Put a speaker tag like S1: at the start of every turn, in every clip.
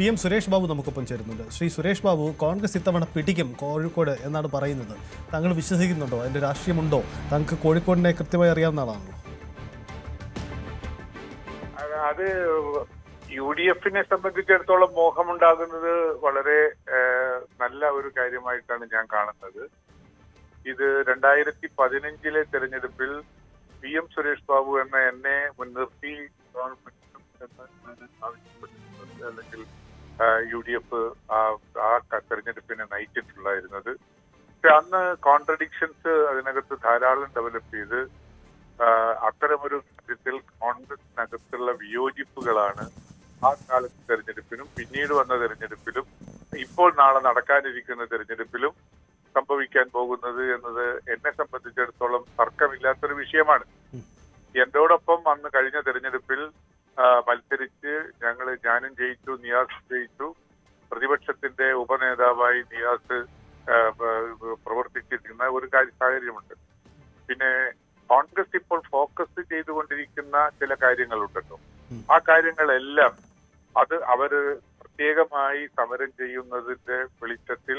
S1: P M Suresh Babu നമുക്കൊപ്പം ചേരുന്നുണ്ട്. ശ്രീ സുരേഷ് ബാബു കോൺഗ്രസ് ഇത്തവണ പിടിക്കും കോഴിക്കോട് എന്നാണ് പറയുന്നത്. താങ്കൾ വിശ്വസിക്കുന്നുണ്ടോ? അതിന്റെ രാഷ്ട്രീയമുണ്ടോ? താങ്കൾക്ക് കോഴിക്കോടിനെ കൃത്യമായി അറിയാവുന്ന ആളാണല്ലോ
S2: അത് യു ഡി എഫിനെ സംബന്ധിച്ചിടത്തോളം മോഹമുണ്ടാകുന്നത് വളരെ നല്ല ഒരു കാര്യമായിട്ടാണ് ഞാൻ കാണുന്നത്. ഇത് രണ്ടായിരത്തി പതിനഞ്ചിലെ തെരഞ്ഞെടുപ്പിൽ പി എം സുരേഷ് ബാബു എന്ന എന്നെ മുൻനിർത്തി ഗവൺമെന്റ് ആവശ്യപ്പെട്ടിട്ടുണ്ട്. അല്ലെങ്കിൽ യു ഡി എഫ് ആ തെരഞ്ഞെടുപ്പിനെ നയിച്ചിട്ടുണ്ടായിരുന്നത് പക്ഷെ അന്ന് കോൺട്രഡിക്ഷൻസ് അതിനകത്ത് ധാരാളം ഡെവലപ്പ് ചെയ്ത് അത്തരമൊരു കാര്യത്തിൽ കോൺഗ്രസിനകത്തുള്ള വിയോജിപ്പുകളാണ് ആ കാലത്ത് തെരഞ്ഞെടുപ്പിനും പിന്നീട് വന്ന തെരഞ്ഞെടുപ്പിലും ഇപ്പോൾ നാളെ നടക്കാനിരിക്കുന്ന തെരഞ്ഞെടുപ്പിലും സംഭവിക്കാൻ പോകുന്നത് എന്നത് എന്നെ സംബന്ധിച്ചിടത്തോളം തർക്കമില്ലാത്തൊരു വിഷയമാണ്. എന്നോടൊപ്പം അന്ന് കഴിഞ്ഞ തെരഞ്ഞെടുപ്പിൽ മത്സരിച്ച് ഞങ്ങൾ ഞാനും ജയിച്ചു നിയാസ് ജയിച്ചു. പ്രതിപക്ഷത്തിന്റെ ഉപനേതാവായി നിയാസ് പ്രവർത്തിച്ചിരിക്കുന്ന ഒരു കാര്യ സാഹചര്യമുണ്ട്. പിന്നെ കോൺഗ്രസ് ഇപ്പോൾ ഫോക്കസ് ചെയ്തുകൊണ്ടിരിക്കുന്ന ചില കാര്യങ്ങളുണ്ടല്ലോ. ആ കാര്യങ്ങളെല്ലാം അത് അവർ പ്രത്യേകമായി സമരം ചെയ്യുന്നതിന്റെ വെളിച്ചത്തിൽ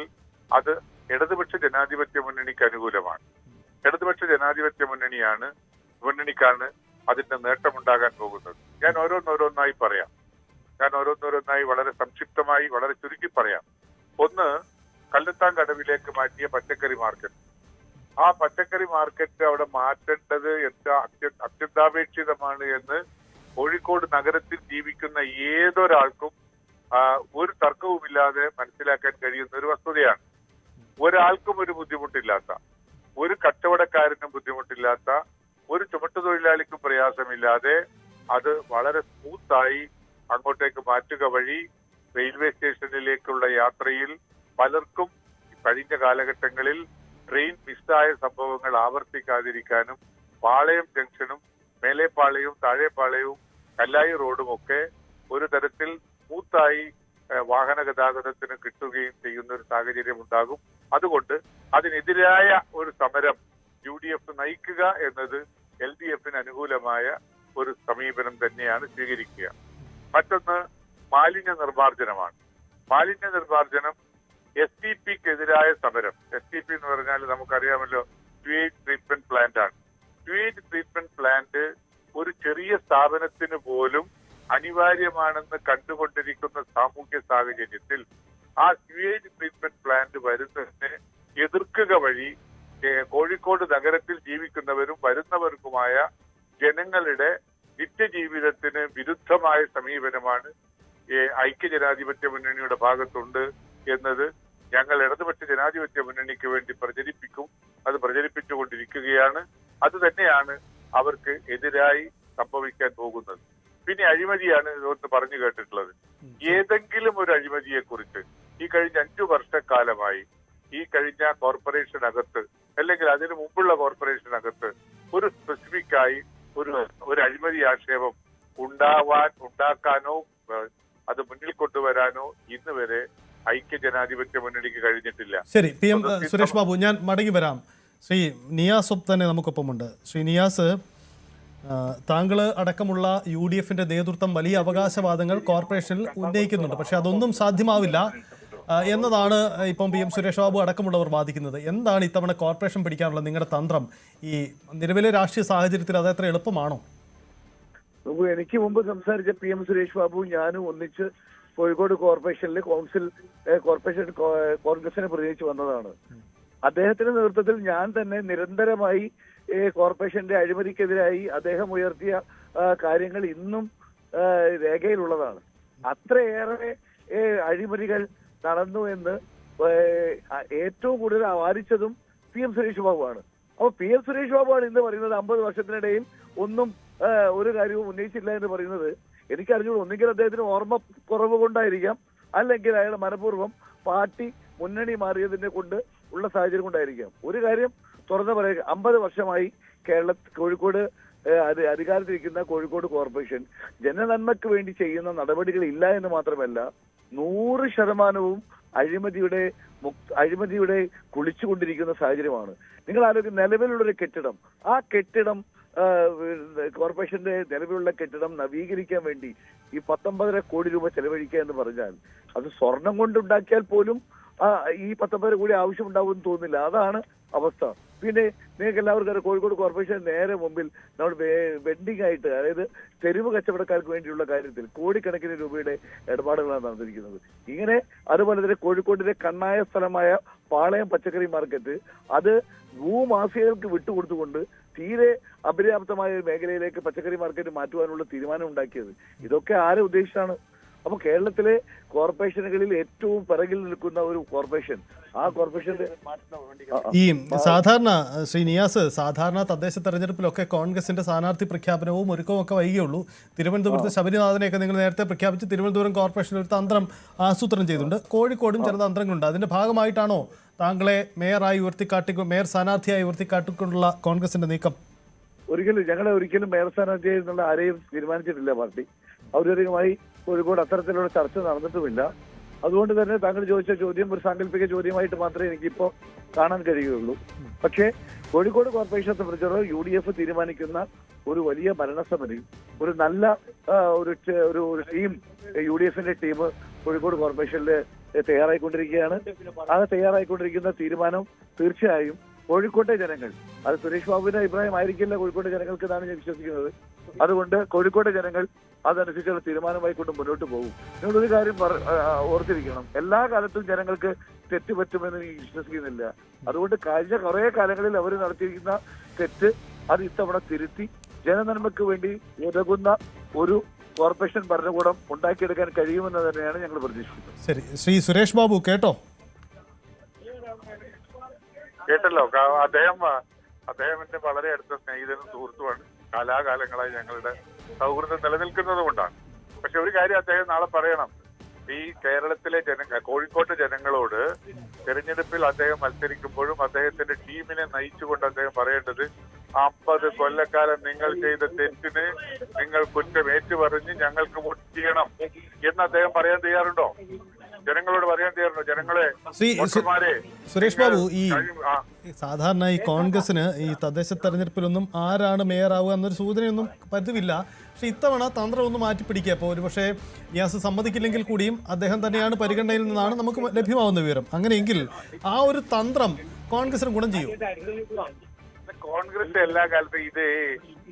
S2: അത് ഇടതുപക്ഷ ജനാധിപത്യ മുന്നണിക്ക് അനുകൂലമാണ്. ഇടതുപക്ഷ ജനാധിപത്യ മുന്നണിയാണ് മുന്നണിക്കാണ് അതിന്റെ നേട്ടമുണ്ടാകാൻ പോകുന്നത്. ഞാൻ ഓരോന്നോരോന്നായി പറയാം. ഞാൻ ഓരോന്നോരോന്നായി വളരെ സംക്ഷിപ്തമായി വളരെ ചുരുക്കി പറയാം. ഒന്ന് കല്ലത്താങ്കടവിലേക്ക് മാറ്റിയ പച്ചക്കറി മാർക്കറ്റ്. ആ പച്ചക്കറി മാർക്കറ്റ് അവിടെ മാറ്റേണ്ടത് എന്താ അത്യന്താപേക്ഷിതമാണ് എന്ന് കോഴിക്കോട് നഗരത്തിൽ ജീവിക്കുന്ന ഏതൊരാൾക്കും ഒരു തർക്കവുമില്ലാതെ മനസ്സിലാക്കാൻ കഴിയുന്ന ഒരു വസ്തുതയാണ്. ഒരാൾക്കും ഒരു ബുദ്ധിമുട്ടില്ലാത്ത ഒരു കച്ചവടക്കാരനും ബുദ്ധിമുട്ടില്ലാത്ത ഒരു ചുമട്ടുതൊഴിലാളിക്കും പ്രയാസമില്ലാതെ അത് വളരെ സ്മൂത്തായി അങ്ങോട്ടേക്ക് മാറ്റുക വഴി റെയിൽവേ സ്റ്റേഷനിലേക്കുള്ള യാത്രയിൽ പലർക്കും കഴിഞ്ഞ കാലഘട്ടങ്ങളിൽ ട്രെയിൻ മിസ്സായ സംഭവങ്ങൾ ആവർത്തിക്കാതിരിക്കാനും പാളയം ജംഗ്ഷനും മേലേപ്പാളയവും താഴെപ്പാളയവും കല്ലായി റോഡും ഒക്കെ ഒരു തരത്തിൽ സ്മൂത്തായി വാഹന ഗതാഗതത്തിന് കിട്ടുകയും ചെയ്യുന്ന ഒരു സാഹചര്യം ഉണ്ടാകും. അതുകൊണ്ട് അതിനെതിരായ ഒരു സമരം യു ഡി എഫ് നയിക്കുക എന്നത് എൽ ഡി എഫിന് അനുകൂലമായ ഒരു സമീപനം തന്നെയാണ് സ്വീകരിക്കുക. മറ്റൊന്ന് മാലിന്യ നിർമ്മാർജനമാണ്. മാലിന്യ നിർമ്മാർജനം എസ് ടി പിക്കെതിരായ സമരം. എസ് ടി പി എന്ന് പറഞ്ഞാൽ നമുക്കറിയാമല്ലോ സ്വേജ് ട്രീറ്റ്മെന്റ് പ്ലാന്റ് ആണ് സ്വേജ് ട്രീറ്റ്മെന്റ് പ്ലാന്റ് ഒരു ചെറിയ സ്ഥാപനത്തിന് പോലും അനിവാര്യമാണെന്ന് കണ്ടുകൊണ്ടിരിക്കുന്ന സാമൂഹ്യ സാഹചര്യത്തിൽ ആ സ്വേജ് ട്രീറ്റ്മെന്റ് പ്ലാന്റ് വരുന്നതിനെ എതിർക്കുക വഴി കോഴിക്കോട് നഗരത്തിൽ ജീവിക്കുന്നവരും വരുന്നവർക്കുമായ ജനങ്ങളുടെ നിത്യജീവിതത്തിന് വിരുദ്ധമായ സമീപനമാണ് ഐക്യജനാധിപത്യ മുന്നണിയുടെ ഭാഗത്തുണ്ട് എന്നത് ഞങ്ങൾ ഇടതുപക്ഷ ജനാധിപത്യ മുന്നണിക്ക് വേണ്ടി പ്രചരിപ്പിക്കും അത് പ്രചരിപ്പിച്ചുകൊണ്ടിരിക്കുകയാണ്. അത് തന്നെയാണ് അവർക്ക് എതിരായി സംഭവിക്കാൻ പോകുന്നത്. പിന്നെ അഴിമതിയാണ് ഇതൊന്ന് പറഞ്ഞു കേട്ടിട്ടുള്ളത്. ഏതെങ്കിലും ഒരു അഴിമതിയെ കുറിച്ച് ഈ കഴിഞ്ഞ അഞ്ചു വർഷക്കാലമായി ഈ കഴിഞ്ഞ കോർപ്പറേഷനകത്ത് അല്ലെങ്കിൽ അതിനു മുമ്പുള്ള കോർപ്പറേഷനകത്ത് ഒരു സ്പെസിഫിക് ആയി ഒരു ഒരു അഴിമതി ആക്ഷേപം ഉണ്ടാവാൻ ഉണ്ടാക്കാനോ അത് മുന്നിൽ കൊണ്ടുവരാനോ ഇന്ന് വരെ ഐക്യ ജനാധിപത്യ മുന്നണിക്ക് കഴിഞ്ഞിട്ടില്ല.
S1: ശരി പി എം സുരേഷ് ബാബു ഞാൻ മടങ്ങി വരാം. ശ്രീ നിയാസ് തന്നെ നമുക്കൊപ്പമുണ്ട്. ശ്രീ നിയാസ് താങ്കൾ അടക്കമുള്ള യു ഡി എഫിന്റെ നേതൃത്വം വലിയ അവകാശവാദങ്ങൾ കോർപ്പറേഷനിൽ ഉന്നയിക്കുന്നുണ്ട്. പക്ഷെ അതൊന്നും സാധ്യമാവില്ല. എന്നതാണ് ഇപ്പം പി എം സുരേഷ് ബാബു അടക്കമുള്ളവർ വാദിക്കുന്നത്. എന്താണ് ഇത്തവണ കോർപ്പറേഷൻ പിടിക്കാനുള്ള നിങ്ങളുടെ തന്ത്രം? ഈ നിലവിലെ രാഷ്ട്രീയ സാഹചര്യത്തിൽ അത് എത്ര എളുപ്പമാണോ?
S3: നോക്കൂ എനിക്ക് മുമ്പ് സംസാരിച്ച പി എം സുരേഷ് ബാബു ഞാനും ഒന്നിച്ച് കോഴിക്കോട് കോർപ്പറേഷനിൽ കൗൺസിൽ കോർപ്പറേഷൻ കോൺഗ്രസിനെ പ്രതിനിധിച്ച് വന്നതാണ്. അദ്ദേഹത്തിന്റെ നേതൃത്വത്തിൽ ഞാൻ തന്നെ നിരന്തരമായി കോർപ്പറേഷന്റെ അഴിമതിക്കെതിരായി അദ്ദേഹം ഉയർത്തിയ കാര്യങ്ങൾ ഇന്നും രേഖയിലുള്ളതാണ്. അത്രയേറെ അഴിമതികൾ നടന്നു എന്ന് ഏറ്റവും കൂടുതൽ വാദിച്ചതും പി എം സുരേഷ് ബാബുവാണ്. അപ്പൊ പി എം സുരേഷ് ബാബുവാണ് ഇന്ന് പറയുന്നത് അമ്പത് വർഷത്തിനിടയിൽ ഒന്നും ഒരു കാര്യവും ഉന്നയിച്ചില്ല എന്ന് പറയുന്നത്. എനിക്ക് അറിഞ്ഞുകൂടും ഒന്നുകിൽ അദ്ദേഹത്തിന് ഓർമ്മ കുറവ് കൊണ്ടായിരിക്കാം അല്ലെങ്കിൽ അയാൾ മനഃപൂർവം പാർട്ടി മുന്നണി മാറിയതിനെ കൊണ്ട് ഉള്ള സാഹചര്യം കൊണ്ടായിരിക്കാം. ഒരു കാര്യം തുറന്നു പറയുക അമ്പത് വർഷമായി കേരള കോഴിക്കോട് അധികാരത്തിരിക്കുന്ന കോഴിക്കോട് കോർപ്പറേഷൻ ജനനന്മയ്ക്ക് വേണ്ടി ചെയ്യുന്ന നടപടികൾ ഇല്ല എന്ന് മാത്രമല്ല നൂറ് ശതമാനവും അഴിമതിയുടെ അഴിമതിയുടെ കുളിച്ചുകൊണ്ടിരിക്കുന്ന സാഹചര്യമാണ്. നിങ്ങൾ ആലോചിക്കും നിലവിലുള്ളൊരു കെട്ടിടം ആ കെട്ടിടം കോർപ്പറേഷന്റെ നിലവിലുള്ള കെട്ടിടം നവീകരിക്കാൻ വേണ്ടി ഈ പത്തൊമ്പതര കോടി രൂപ ചെലവഴിക്കുക എന്ന് പറഞ്ഞാൽ അത് സ്വർണം കൊണ്ടുണ്ടാക്കിയാൽ പോലും ഈ പത്തൊമ്പതര കോടി ആവശ്യമുണ്ടാവും തോന്നുന്നില്ല. അതാണ് അവസ്ഥ. പിന്നെ നിങ്ങൾക്ക് എല്ലാവർക്കും അറിയാം കോഴിക്കോട് കോർപ്പറേഷൻ നേരെ മുമ്പിൽ നമ്മൾ വെൻഡിങ് ആയിട്ട് അതായത് തെരുവ് കച്ചവടക്കാർക്ക് വേണ്ടിയുള്ള കാര്യത്തിൽ കോടിക്കണക്കിന് രൂപയുടെ ഇടപാടുകളാണ് നടന്നിരിക്കുന്നത്. ഇങ്ങനെ അതുപോലെ തന്നെ കോഴിക്കോടിന്റെ കണ്ണായ സ്ഥലമായ പാളയം പച്ചക്കറി മാർക്കറ്റ് അത് ഭൂമാഫിയകൾക്ക് വിട്ടുകൊടുത്തുകൊണ്ട് തീരെ അപര്യാപ്തമായ ഒരു മേഖലയിലേക്ക് പച്ചക്കറി മാർക്കറ്റ് മാറ്റുവാനുള്ള തീരുമാനം ഉണ്ടാക്കിയത്. ഇതൊക്കെ ആരെ ഉദ്ദേശിച്ചാണ്? അപ്പൊ കേരളത്തിലെ കോർപ്പറേഷനുകളിൽ ഏറ്റവും പിറകിൽ നിൽക്കുന്ന ഒരു കോർപ്പറേഷൻ ആ കോർപ്പറേഷന്റെ.
S1: ഈ സാധാരണ ശ്രീ നിയാസ് സാധാരണ തദ്ദേശ തെരഞ്ഞെടുപ്പിലൊക്കെ കോൺഗ്രസിന്റെ സ്ഥാനാർത്ഥി പ്രഖ്യാപനവും ഒരുക്കവും ഒക്കെ വൈകിയുള്ളൂ. തിരുവനന്തപുരത്ത് ശബരിനാഥനെയൊക്കെ നിങ്ങൾ നേരത്തെ പ്രഖ്യാപിച്ച് തിരുവനന്തപുരം കോർപ്പറേഷൻ ഒരു തന്ത്രം ആസൂത്രണം ചെയ്തിട്ടുണ്ട്. കോഴിക്കോടും ചില തന്ത്രങ്ങളുണ്ട്. അതിന്റെ ഭാഗമായിട്ടാണോ താങ്കളെ മേയറായി ഉയർത്തിക്കാട്ടി മേയർ സ്ഥാനാർത്ഥിയായി ഉയർത്തിക്കാട്ടിക്കൊണ്ടുള്ള കോൺഗ്രസിന്റെ നീക്കം?
S3: ഒരിക്കലും ഞങ്ങളെ ഒരിക്കലും മേയർ സ്ഥാനാർത്ഥിയായി എന്നുള്ള ആരെയും തീരുമാനിച്ചിട്ടില്ല പാർട്ടി. ഔദ്യോഗികമായി കോഴിക്കോട് അത്തരത്തിലുള്ള ചർച്ച നടന്നിട്ടുമില്ല. അതുകൊണ്ട് തന്നെ താങ്കൾ ചോദിച്ച ചോദ്യം ഒരു സാങ്കല്പിക ചോദ്യമായിട്ട് മാത്രമേ എനിക്കിപ്പോ കാണാൻ കഴിയുകയുള്ളൂ. പക്ഷേ കോഴിക്കോട് കോർപ്പറേഷനെ സംബന്ധിച്ചിടത്തോളം യു ഡി എഫ് തീരുമാനിക്കുന്ന ഒരു വലിയ ഭരണസമിതി ഒരു നല്ല ഒരു ഒരു ടീം യു ഡി എഫിന്റെ ടീം കോഴിക്കോട് കോർപ്പറേഷനിൽ തയ്യാറായിക്കൊണ്ടിരിക്കുകയാണ്. ആ തയ്യാറായിക്കൊണ്ടിരിക്കുന്ന തീരുമാനം തീർച്ചയായും കോഴിക്കോട്ടെ ജനങ്ങൾ അത് സുരേഷ് ബാബുവിന്റെ അഭിപ്രായം ആയിരിക്കില്ല കോഴിക്കോട്ടെ ജനങ്ങൾക്ക് എന്നാണ് ഞാൻ വിശ്വസിക്കുന്നത്. അതുകൊണ്ട് കോഴിക്കോട്ടെ ജനങ്ങൾ അതനുസരിച്ചുള്ള തീരുമാനമായി കൊണ്ട് മുന്നോട്ട് പോകും. നിങ്ങളൊരു കാര്യം ഓർത്തിരിക്കണം. എല്ലാ കാലത്തും ജനങ്ങൾക്ക് തെറ്റ് പറ്റുമെന്ന് എനിക്ക് വിശ്വസിക്കുന്നില്ല. അതുകൊണ്ട് കഴിഞ്ഞ കുറേ കാലങ്ങളിൽ അവർ നടത്തിയിരിക്കുന്ന തെറ്റ് അത് ഇത്തവണ തിരുത്തി ജനനന്മയ്ക്ക് വേണ്ടി ഉതകുന്ന ഒരു കോർപ്പറേഷൻ ഭരണകൂടം ഉണ്ടാക്കിയെടുക്കാൻ കഴിയുമെന്ന് തന്നെയാണ് ഞങ്ങൾ പ്രതീക്ഷിക്കുന്നത്.
S1: ശരി. ശ്രീ സുരേഷ് ബാബു കേട്ടോ?
S2: കേട്ടല്ലോ. അദ്ദേഹം അദ്ദേഹത്തിന്റെ അദ്ദേഹം എന്റെ വളരെ അടുത്ത സ്നേഹിതനും സുഹൃത്തുമാണ്. കാലാകാലങ്ങളായി ഞങ്ങളുടെ സൗഹൃദം നിലനിൽക്കുന്നത് കൊണ്ടാണ്. പക്ഷെ ഒരു കാര്യം അദ്ദേഹം നാളെ പറയണം. ഈ കേരളത്തിലെ ജന കോഴിക്കോട്ടെ ജനങ്ങളോട് തെരഞ്ഞെടുപ്പിൽ അദ്ദേഹം മത്സരിക്കുമ്പോഴും അദ്ദേഹത്തിന്റെ ടീമിനെ നയിച്ചുകൊണ്ട് അദ്ദേഹം പറയേണ്ടത് അമ്പത് കൊല്ലക്കാലം നിങ്ങൾ ചെയ്ത തെറ്റിന് നിങ്ങൾ കുറ്റം ഏറ്റുപറഞ്ഞ് ഞങ്ങൾക്ക് വോട്ട് ചെയ്യണം എന്ന് അദ്ദേഹം പറയാൻ തയ്യാറുണ്ടോ? ജനങ്ങളോട് പറയാൻ തീർന്നു ജനങ്ങളെ
S1: സുരേഷ് ബാബു ഈ സാധാരണ ഈ കോൺഗ്രസിന് ഈ തദ്ദേശ തെരഞ്ഞെടുപ്പിലൊന്നും ആരാണ് മേയറാവുക എന്നൊരു സൂചനയൊന്നും പറ്റുന്നില്ല പക്ഷെ ഇത്തവണ തന്ത്രം ഒന്ന് മാറ്റിപ്പിടിക്കുക. അപ്പോൾ ഒരുപക്ഷെ യാസ് സമ്മതിക്കില്ലെങ്കിൽ കൂടിയും അദ്ദേഹം തന്നെയാണ് പരിഗണനയിൽ നിന്നാണ് നമുക്ക് ലഭ്യമാവുന്ന വിവരം. അങ്ങനെയെങ്കിൽ ആ ഒരു തന്ത്രം കോൺഗ്രസിന് ഗുണം ചെയ്യും.
S2: കോൺഗ്രസ് എല്ലാ കാലത്തും ഇത്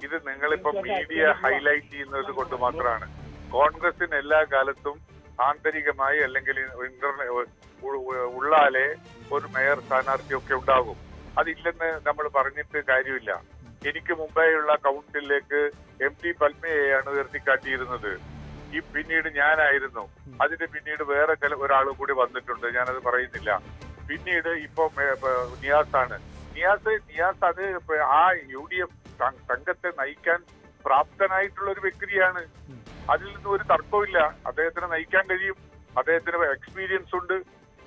S2: ഇത് നിങ്ങളിപ്പോ മീഡിയ ഹൈലൈറ്റ് ചെയ്യുന്നത് കൊണ്ട് മാത്രമാണ്. കോൺഗ്രസിന് എല്ലാ കാലത്തും ആന്തരികമായി അല്ലെങ്കിൽ ഇന്റർനെ ഉള്ളാലെ ഒരു മേയർ സ്ഥാനാർത്ഥിയൊക്കെ ഉണ്ടാകും. അതില്ലെന്ന് നമ്മൾ പറഞ്ഞിട്ട് കാര്യമില്ല. എനിക്ക് മുംബൈയുള്ള കൗൺസിലിലേക്ക് എം ടി പത്മയെയാണ് ഉയർത്തിക്കാട്ടിയിരുന്നത്. ഈ പിന്നീട് ഞാനായിരുന്നു. അതിന് പിന്നീട് വേറെ ചില ഒരാൾ കൂടി വന്നിട്ടുണ്ട്. ഞാനത് പറയുന്നില്ല. പിന്നീട് ഇപ്പൊ നിയാസാണ്. നിയാസ് നിയാസ് അത് ആ യു ഡി എഫ് സംഘത്തെ നയിക്കാൻ പ്രാപ്തനായിട്ടുള്ള ഒരു വ്യക്തിയാണ്. അതിൽ നിന്നും ഒരു തർക്കമില്ല അദ്ദേഹത്തിന് നയിക്കാൻ കഴിയും. അദ്ദേഹത്തിന് എക്സ്പീരിയൻസ് ഉണ്ട്.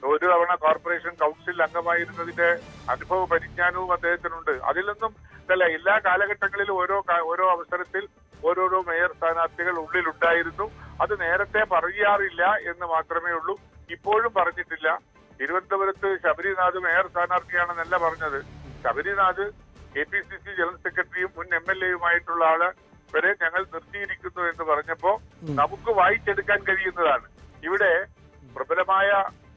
S2: ഒരു തവണ കോർപ്പറേഷൻ കൗൺസിൽ അംഗമായിരുന്നതിന്റെ അനുഭവ പരിജ്ഞാനവും അദ്ദേഹത്തിനുണ്ട്. അതിലൊന്നും അല്ല എല്ലാ കാലഘട്ടങ്ങളിലും ഓരോ ഓരോ അവസരത്തിൽ ഓരോരോ മേയർ സ്ഥാനാർത്ഥികൾ ഉള്ളിലുണ്ടായിരുന്നു. അത് നേരത്തെ പറയാറില്ല എന്ന് മാത്രമേ ഉള്ളൂ. ഇപ്പോഴും പറഞ്ഞിട്ടില്ല. തിരുവനന്തപുരത്ത് ശബരിനാഥ് മേയർ സ്ഥാനാർത്ഥിയാണെന്നല്ല പറഞ്ഞത്. Sabarinath K P C C general സെക്രട്ടറിയും മുൻ എം എൽ എയുമായിട്ടുള്ള ആൾ. വരെ ഞങ്ങൾ നിർത്തിയിരിക്കുന്നു എന്ന് പറഞ്ഞപ്പോ നമുക്ക് വായിച്ചെടുക്കാൻ കഴിയുന്നതാണ്. ഇവിടെ പ്രബലമായ